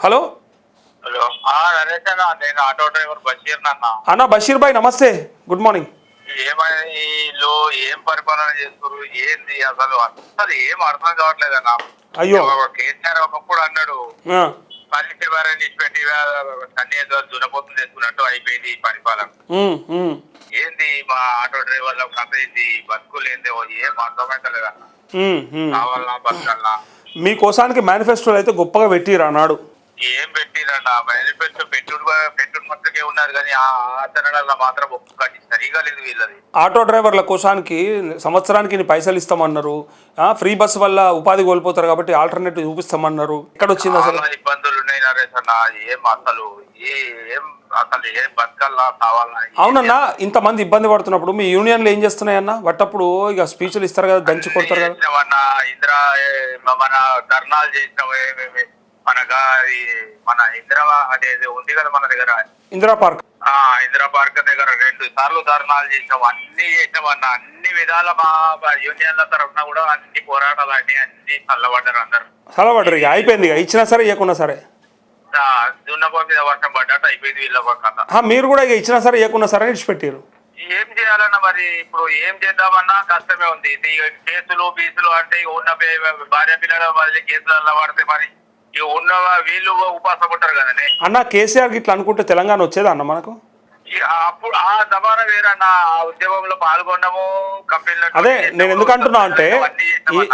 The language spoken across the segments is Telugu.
హలో? హలో. నేను ఆటో డ్రైవర్ బషీర్ అన్న. అన్న బషీర్ భాయ్ నమస్తే. Good morning. ఏమని ఏం పరిపాలన చేస్తారు ఏంది అసలు? అసలు ఏం అర్థం కావట్లేదు అన్న. అయ్యో. కేసీఆర్ ఒకప్పుడు అన్నాడు వారిని దునపోతం చేసుకున్నట్టు అయిపోయింది పరిపాలన. ఏంది మా ఆటో డ్రైవర్ల కథ ఏంది? బతుకులు ఏంది ఏం అర్థమైతలేదు అన్న. ఉమ్, ఉమ్. కావాలన్నా బతకాలన్నా. మీ కోసానికి మేనిఫెస్టోలు అయితే గొప్పగా పెట్టిరు అన్నాడు. ఏం పెట్టిరన్న మేనిఫెస్టో పెట్టుడు పెట్టుడు మట్టుకే ఉన్నారు కానీ ఆ ఆచరణలో మాత్రం ఒక్కటి సరిగా లేదు వీళ్ళది. ఆటో డ్రైవర్ల కోసానికి సంవత్సరానికి పైసలు ఇస్తామన్నారు. ఫ్రీ బస్ వల్ల ఉపాధి కోల్పోతారు కాబట్టి ఆల్టర్నేటివ్ చూపిస్తామన్నారు. ఎక్కడ వచ్చింది అసలు ఇబ్బందులు ఉన్నాయి నరేష్ అన్న. ఏం అసలు? ఏ- ఏం అసలు ఏం బతకాలా కావాలన్నా అవునన్నా ఇంతమంది ఇబ్బంది పడుతున్నప్పుడు మీ యూనియన్లు ఏం చేస్తున్నాయన్న? వట్టప్పుడు ఇక స్పీచ్లు ఇస్తారు కదా దంచి కొడతారు కదా. ఇందిరా మన ధర్నాలు చేసినావు? మనగా మన ఇందిరా అనేది ఉంది కదా మన దగ్గర. ఇందిరా పార్క్. ఆ ఇందిరా పార్క్ దగ్గర రెండు సార్లు ధర్నాలు చేసినాం అన్ని చేసినామన్న అన్ని. విధాల మా యూనియన్ల తరఫున కూడా అన్ని పోరాటాలు అన్ని అన్ని చల్లబడ్డారు అందరు. చదవడ్రు ఇక అయిపోయింది ఇక. ఇచ్చినా సరే ఇవ్వకున్నా సరే. దున్నపో మీద వర్షం పడ్డట్టు అయిపోయింది వీళ్ళ ఆ, మీరు కూడా ఇక ఇచ్చినా సరే ఇవ్వకున్నా సరే ఇచ్చిపెట్టారు ఏం చేయాలన్నా మరి? ఇప్పుడు ఏం చేద్దామన్నా కష్టమే ఉంది. కేసులు బీసులు అంటే ఉన్న భార్య పిల్లల వదిలి కేసులలో పడితే మరి ఉన్న వీళ్ళు ఉపాసం ఉంటారు కదండి అన్న కేసీఆర్ ఇట్లా అనుకుంటే తెలంగాణ వచ్చేదా అన్న మనకు? అప్పుడు ఆ జమానా వేరన్న ఆ ఉద్యమంలో పాల్గొన్నాము కంపెనీలో అదే నేను ఎందుకు అంటున్నా అంటే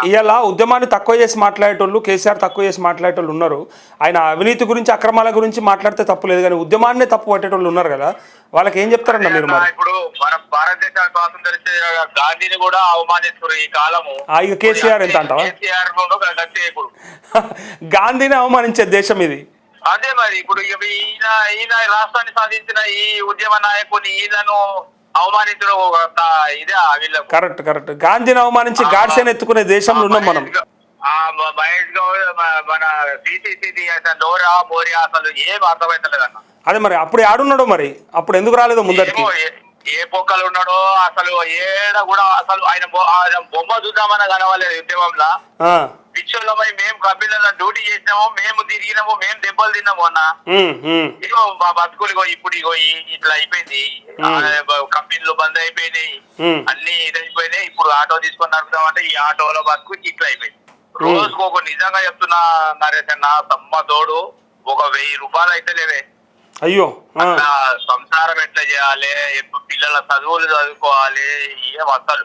ఇవాళ ఉద్యమాన్ని తక్కువ చేసి మాట్లాడేటోళ్ళు కేసీఆర్ తక్కువ చేసి మాట్లాడేటోళ్ళు ఉన్నారు. ఆయన అవినీతి గురించి అక్రమాల గురించి మాట్లాడితే తప్పు లేదు కానీ ఉద్యమాన్ని తప్పు పట్టేటోళ్ళు ఉన్నారు కదా. వాళ్ళకి ఏం చెప్తారన్న మీరు ఇప్పుడు మన భారతదేశ స్వాతంత్ర గాంధీని కూడా అవమానిస్తారు ఈ కాలము. ఇక కేసీఆర్ ఎంత అంటావా? గాంధీని అవమానించే దేశం ఇది. అదే మరి ఇప్పుడు ఈయన ఈయన రాష్ట్రాన్ని సాధించిన ఈ ఉద్యమ నాయకుని ఈయనను అవమానించడం ఇదే వీళ్ళకు. Correct correct. గాంధీని అవమానించి గాడ్సేని ఎత్తుకునే దేశంలో ఉన్నాం మనం. మహేష్ గౌడ్ మన సిసిసి నోరా మోరియా అసలు ఏం అదే మరి అప్పుడు ఆడున్నాడు మరి? అప్పుడు ఎందుకు రాలేదో ముందరికి? ఏ- పొక్కలు ఉన్నాడో అసలు ఏడ కూడా అసలు ఆయన బొమ్మ చూద్దామన్న కనవాలేదు ఉద్యమంలో. పిచ్చోళ్ళమై మేము కంపెనీలో డ్యూటీ చేసినాము మేము తిరిగినాము మేము దెబ్బలు తిన్నాము అన్న. ఇగో మా బతుకులు ఇప్పుడు ఇగో ఇట్లా అయిపోయింది. కంపెనీలు బంద్ అయిపోయినాయి. అన్ని ఇదైపోయినాయి. ఇప్పుడు ఆటో తీసుకొని నడుపుదామంటే ఈ ఆటోలో బతుకు ఇట్లా అయిపోయింది. రోజుకు ఒక నిజంగా చెప్తున్నా నరేష్ అన్న సమ్మ తోడు. ఒక వెయ్యి రూపాయలు అయితే లేవే. అయ్యో సంసారం ఎట్లా చేయాలి? పిల్లల చదువులు చదువుకోవాలి? ఏం అసలు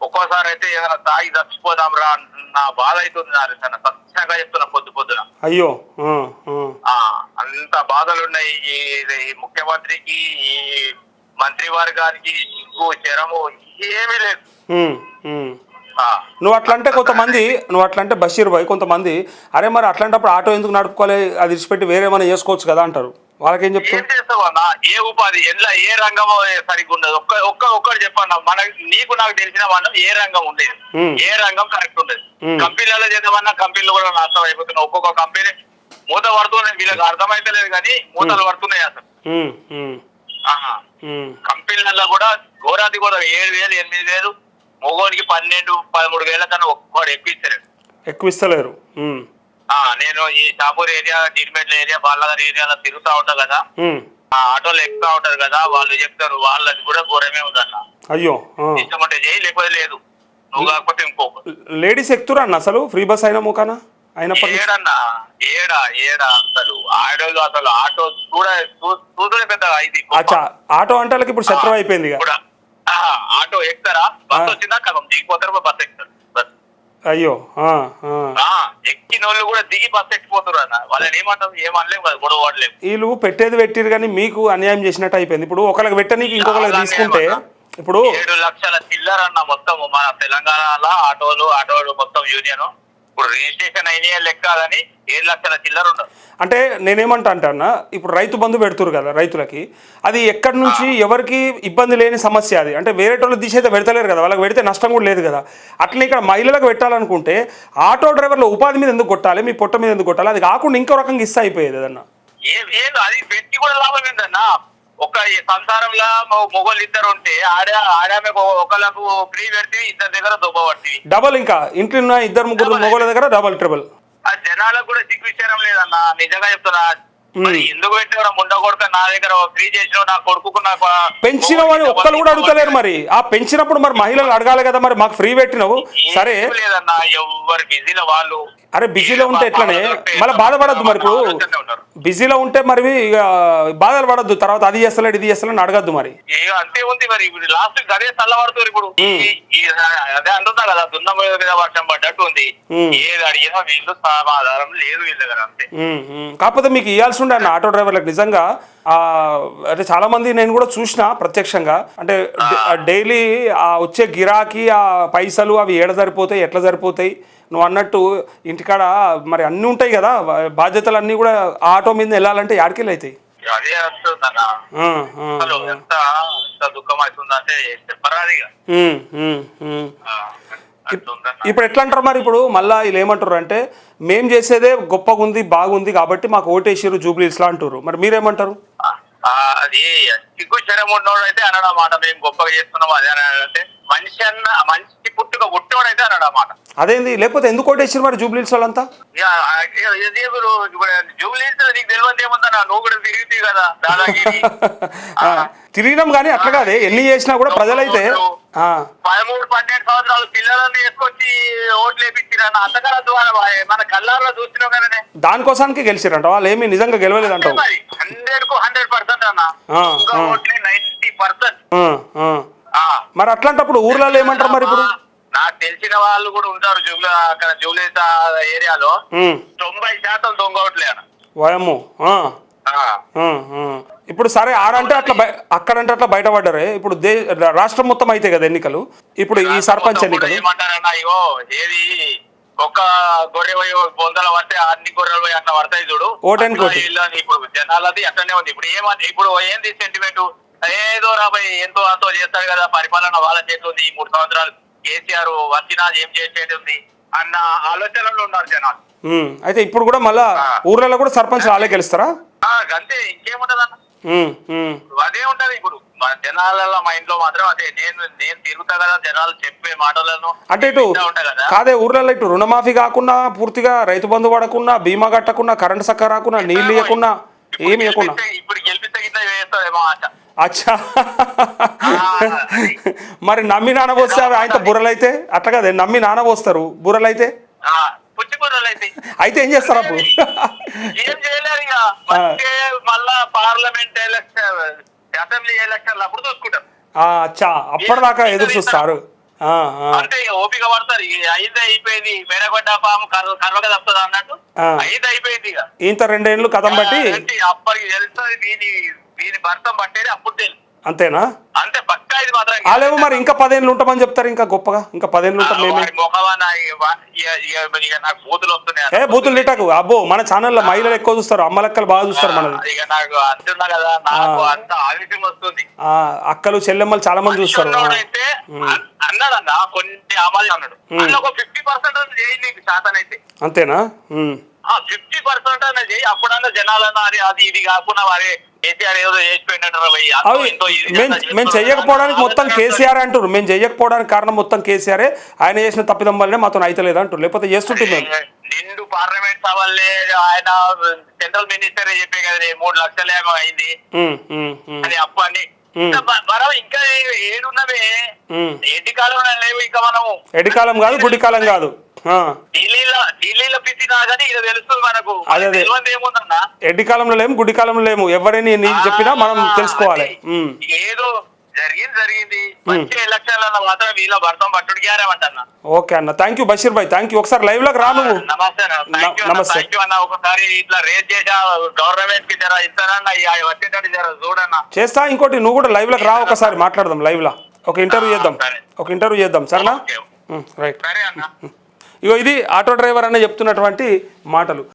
ఒక్కోసారి అయితే ఏదైనా తాగి చచ్చిపోదాం రా నా బాధ అవుతుంది నరేష్ అన్న సత్యంగా చెప్తున్నా పొద్దు పొద్దున. అయ్యో అంత బాధలు ఉన్నాయి. ఈ ముఖ్యమంత్రికి ఈ మంత్రి వర్గానికి సిగ్గు చరము ఏమీ లేదు. నువ్వు అట్లా అంటే కొంతమంది నువ్వు అట్లా అంటే బషీర్ భాయ్ కొంతమంది అరే మరి అట్లాంటప్పుడు ఆటో ఎందుకు నడుపుకోవాలి? అది విడిచిపెట్టి వేరేమైనా చేసుకోవచ్చు కదా అంటారు. వాళ్ళకేం చెప్తావు? ఏం ఉపాధి? ఎలా ఏ రంగం సరిగ్గా ఉండదు. ఒక్క ఒక్క ఒక్కటి చెప్పండి మన నీకు నాకు తెలిసిన మనం ఏ రంగం ఉండేది. ఏ రంగం కరెక్ట్ ఉండదు. కంపెనీలలో చేద్దామన్నా కంపెనీలు కూడా నాశనం అయిపోతున్నాయి. ఒక్కొక్క కంపెనీ మూత పడుతున్నాయి. వీళ్ళకి అర్థమైతే లేదు కానీ మూతలు పడుతున్నాయి అసలు. కంపెనీలలో కూడా ఘోరాది కూడా ఏడు వేలు ఎనిమిది వేలు మగోనికి పన్నెండు పదమూడు వేల కన్నా ఒక్కడు ఎక్కువ ఇస్తలేరు. ఉమ్, ఆ నేను ఈ షాపూర్ ఏరియా జీడిమెట్ల ఏరియా బాలనగర్ ఏరియాలో తిరుగుతా ఉంటా కదా. ఆటోలో ఎక్కుతా ఉంటారు కదా వాళ్ళు చెప్తారు వాళ్ళది కూడా ఘోరమే ఉందన్న. అయ్యో ఆ. ఇష్టం అంటే చేయి లేకపోతే లేదు. నువ్వు కాకపోతే ఇంకొక లేడీస్ ఎక్కుతురా అన్న అసలు? ఫ్రీ బస్ అయినా మూకానా? ఏడన్నా? ఏడా ఏడా అసలు? ఆటోలు అసలు ఆటో చూడ చూ- చూడలే పెద్ద ఇది అచ్చా ఆటో అంటే ఇప్పుడు శత్రువు అయిపోయింది ఇక. కూడా. ఆటో ఎక్కుతారా? బస్ వచ్చిందా? కదా దిగిపోతారు బస్ ఎక్కుతారు. అయ్యో ఎక్కిన వాళ్ళు కూడా దిగి బస్ ఎక్కిపోతారు అన్న. వాళ్ళని ఏమంటారు? ఏమనలేము కదా గొడవ పడలేము వీళ్ళు పెట్టేది పెట్టిరు కానీ మీకు అన్యాయం చేసినట్టు అయిపోయింది. ఇప్పుడు ఒకరికి పెట్టనీకి ఇంకొకరికి తీసుకుంటే ఇప్పుడు ఏడు లక్షల చిల్లర అన్న మొత్తం మన తెలంగాణలో ఆటోలు ఆటోలు మొత్తం యూనియన్. ఇప్పుడు రిజిస్ట్రేషన్ అయిన లెక్క కానీ ఏడు లక్షల చిల్లర ఉండదు అంటే నేనేమంటా అన్న ఇప్పుడు రైతు బంధు పెడుతురు కదా రైతులకి అది ఎక్కడి నుంచి ఎవరికి ఇబ్బంది లేని సమస్య అది. అంటే వేరే వాళ్ళు తీసైతే పెడతలేరు కదా వాళ్ళకి పెడితే నష్టం కూడా లేదు కదా. అట్లనే ఇక్కడ మహిళలకు పెట్టాలనుకుంటే ఆటో డ్రైవర్ల ఉపాధి మీద ఎందుకు కొట్టాలి మీ పొట్ట మీద ఎందుకు కొట్టాలి అది కాకుండా ఇంకో రకంగా ఇస్తే అయిపోయేది అన్న ఏ ఏదో అది పెట్టి కూడా లాభం ఏంటన్నా ఒక ఈ సంసారంలో మొగోళ్ళు ఇద్దరు ఉంటే ఆడ ఆడామె ఒకళ్ళకు ఫ్రీ పెడితే ఇద్దరి దగ్గర దుబ్బ పడుతుంది డబల్ ఇంకా. ఇంట్లో ఉన్న ఇద్దరు ముగ్గురు మొగోళ్ళ దగ్గర డబల్ ట్రిబుల్. ఆ జనాలకు కూడా సిగ్గు విచారం లేదన్న. నిజంగా చెప్తున్నా. మరి ఎందుకు పెట్టినవరా ముండ కొడుక? నా దగ్గర ఫ్రీ చేసిన నా కొడుకు నాకు పెంచిన వాడిని ఒక్కరు కూడా అడుగుతలేరు మరి. ఆ పెంచినప్పుడు మరి మహిళలు అడగాలి కదా మరి మాకు ఫ్రీ పెట్టినావు. సరే. లేదన్న. ఎవరు బిజీలో వాళ్ళు. అరే బిజీలో ఉంటే ఎట్లనే? మళ్ళీ బాధపడద్దు మరి ఇప్పుడు. బిజీలో ఉంటే మరి ఇక బాధలు పడద్దు. తర్వాత అది చేస్తలేడు ఇది చేస్తలేడు అడగద్దు మరి. అంతే ఉంది మరి. ఇప్పుడు లాస్ట్ అదే చల్లబడుతుంది ఇప్పుడు. అదే అంటున్నా కదా దున్న మీద వర్షం పడ్డట్టు ఉంది. ఏది అడిగినా వీళ్ళు సమాధానం లేదు వీళ్ళ దగ్గర అంతే. కాకపోతే మీకు ఇవ్వాల్సి ఉండే అన్న ఆటో డ్రైవర్లకు నిజంగా అంటే చాలా మంది నేను కూడా చూసిన ప్రత్యక్షంగా. అంటే డైలీ ఆ వచ్చే గిరాకీ ఆ పైసలు అవి ఏడ సరిపోతాయి ఎట్లా సరిపోతాయి? నువ్వు అన్నట్టు ఇంటికాడ మరి అన్నీ ఉంటాయి కదా బాధ్యతలు అన్నీ కూడా ఆటో మీద వెళ్ళాలంటే యాడికెళ్ళి అవుతాయి అదే ఎంత దుఃఖం అవుతుందంటే చెప్పరాదిగా ఇప్పుడు ఎట్లా అంటారు మరి? ఇప్పుడు మళ్ళీ వీళ్ళు ఏమంటారు అంటే మేం చేసేదే గొప్పగా ఉంది బాగుంది కాబట్టి మాకు ఓటేసారు జూబ్లీస్లా అంటారు మరి మీరేమంటారు? ఆ, అది సిగ్గు శరం ఉన్నోడు అయితే అన్నాడు మాట. మేము గొప్పగా చేస్తున్నాం అదే అంటే మనిషి అన్న మనిషి పుట్టుక పుట్టోడు అయితే అన్నాడు మాట. అదేంది? లేకపోతే ఎందుకు ఓటేసారు మరి జూబ్లీస్ వాళ్ళంతా? జూబ్లీస్ నీకు తెలియదు ఏముందన్నా నువ్వు కూడా తిరిగితే కదా ఆ, తిరిగినాం కానీ అట్లా కాదే. ఎన్ని చేసినా కూడా ప్రజలైతే పదమూడు పన్నెండు సంవత్సరాలు పిల్లలని వేసుకొచ్చి ఓట్లు వేపించిరన్న అంతకన్నా ద్వారా మన కళ్ళారులో చూస్తున్నాం కదనే. దానికోసానికి గెలిచిరంట వాళ్ళు ఏమీ నిజంగా గెలవలేదంటావు. హండ్రెడ్కు హండ్రెడ్ పర్సెంట్ అన్న. ఓట్లే నైన్టీ పర్సెంట్. మరి అట్లాంటప్పుడు ఊర్లలో ఏమంటారు మరి ఇప్పుడు? నాకు తెలిసిన వాళ్ళు కూడా ఉంటారు జూబ్లీ అక్కడ జూబ్లీ ఏరియాలో. తొంభై శాతం దొంగ ఓట్లే అన్న. వాయమ్మో ఆ, ఆ. ఆ, ఆ. ఇప్పుడు సరే ఆరంటే అట్లా అక్కడంటే అట్లా బయటపడ్డారే. ఇప్పుడు దే రాష్ట్రం మొత్తం అయితే కదా ఎన్నికలు. ఇప్పుడు ఈ సర్పంచ్ ఎన్నికలు. ఏమంటారన్నా ఇగో ఏది ఒక గొర్రె పోయి వందల పడితే అన్ని గొర్రెలు పోయి అట్లా పడతాయి చూడు. ఓటానికి అట్లా ఓటు. వీళ్ళని ఇప్పుడు జనాలది అట్లనే ఉంది. ఇప్పుడు ఏమని ఇప్పుడు ఏంది సెంటిమెంట్ ఏదో రాబోయ్ ఎంతో అంతో చేస్తాడు కదా పరిపాలన వాళ్ళ చేతి ఉంది ఈ మూడు సంవత్సరాలు. కేసీఆర్ వచ్చినా ఏం చేసేది ఉంది అన్న ఆలోచనలో ఉన్నారు జనాలు. అయితే ఇప్పుడు కూడా మళ్ళా ఊర్లలో కూడా సర్పంచ్ వాళ్ళే గెలుస్తారా? అంతే ఇంకేముంటది అన్న. అదే ఉంటది ఇప్పుడు. మన జనాల మైండ్లో మాత్రం అదే నేను నేను తిరుగుతా కదా జనాలు చెప్పే మాటలను. అంటే ఇటు కదా. కాదే ఊర్లలో ఇటు రుణమాఫీ కాకుండా పూర్తిగా రైతు బంధు పడకుండా బీమా కట్టకుండా కరెంట్ సక్క రాకుండా నీళ్ళు ఇవ్వకుండా ఏమి ఇవ్వకుండా ఇప్పుడు గెలిపిస్తే గిట్ల వేస్తారేమో ఆశ. అచ్చా. మరి నమ్మి నాన్న పోస్తే అవి ఆయన బుర్రలైతే? అట్లా కదే నమ్మి నాన్న పోస్తారు. బుర్రలైతే? అయితే అయితే ఏం చేస్తారు అప్పుడు? ఏం వచ్చే మళ్ళా పార్లమెంట్ ఎలక్షన్ అసెంబ్లీ ఎలక్షన్ అప్పుడు చూసుకుంటాం. ఆ, అచ్చా. అప్పటిదాకా ఎదురు చూస్తారు. అంటే ఓపిక పడతారు. అయింది అయిపోయింది. మెరగొడ్డ పాము కర్ర కర్రక తప్పుతుంది అన్నట్టు. అయింది అయిపోయింది ఇక. ఇంత రెండేళ్ళు కథం బట్టి అప్పటికి తెలుస్తుంది దీని దీని భర్తం పట్టేది అప్పుడు తెలుసు. అంతేనా? అంతే పక్కా ఇది మాత్రం వాళ్ళేమో మరి ఇంకా పదేళ్ళు ఉంటామని చెప్తారు ఇంకా గొప్పగా? ఇంకా పదేళ్ళు ఉంటాం మేమే. నాకు బూతులు వస్తున్నాయి ఏ బూతులు తిట్టకు. అబ్బో మన ఛానల్లో మహిళలు ఎక్కువ చూస్తారు అమ్మ లెక్కలు బాగా చూస్తారు మనది ఇక నాకు అంటున్నా కదా నాకు అంత ఆవేశం వస్తుంది. ఆ, అక్కలు చెల్లెమ్మలు చాలా మంది చూస్తారు. ఆ. అయితే అన్నాడన్న కొన్ని అమలు అన్నాడు. ఒక ఫిఫ్టీ పర్సెంట్ చేయి నీకు శాతం అయితే అంతేనా? ఉమ్. ఆ ఫిఫ్టీ పర్సెంట్ అన్న చేయి అప్పుడన్నా జనాలన్నా అది అది ఇది కాకుండా మరి అవి మేము చెయ్యకపోవడానికి. మొత్తం కేసీఆర్ అంటారు మేము చెయ్యకపోవడానికి కారణం మొత్తం కేసీఆరే. ఆయన చేసిన తప్పిదం వల్లనే మాతో అయితలేదు అంటారు లేకపోతే చేస్తుంటుంది మేము. నిండు పార్లమెంట్ సభలే ఆయన సెంట్రల్ మినిస్టర్ చెప్పే కదా మూడు లక్షలు ఏమో అయింది అది అప్పు అని మనం ఇంకా ఏడున్నవే. ఎడ్డి కాలంలో లేవు ఇంకా మనము. ఎడికాలం కాదు కాదు. ఢిల్లీలో ఢిల్లీలో పిచ్చినా కానీ ఇది తెలుస్తుంది మనకు. అదే, ఏముందన్నా? ఎడికాలంలో లేము గుడికాలంలో లేము. ఎవరిని నీకు చెప్పినా మనం తెలుసుకోవాలి. ఏదో జరిగింది జరిగింది. మంచి ఎలక్షన్లలో మాత్రం వీళ్ళ భర్తం పట్టుడు గ్యారేమంటన్నా. ఓకే అన్న. Thank you Basheer bhai. Thank you ఒకసారి లైవ్లోకి రా నువ్వు. నమస్తే. నమస్తే. అన్న. ఒకసారి ఇట్లా రేట్ చేసా గవర్నమెంట్కి జర ఇస్తారన్న ఇక వచ్చేటట్టు జర చూడన్న. చేస్తా ఇంకోటి నువ్వు కూడా లైవ్లోకి రా ఒకసారి మాట్లాడదాం లైవ్ లా. ఒక ఇంటర్వ్యూ చేద్దాం. ఒక ఇంటర్వ్యూ చేద్దాం. సరేనా? రైట్ సరే అన్న. ఇగో ఇది ఆటో డ్రైవర్ అనే చెప్తున్నటువంటి మాటలు.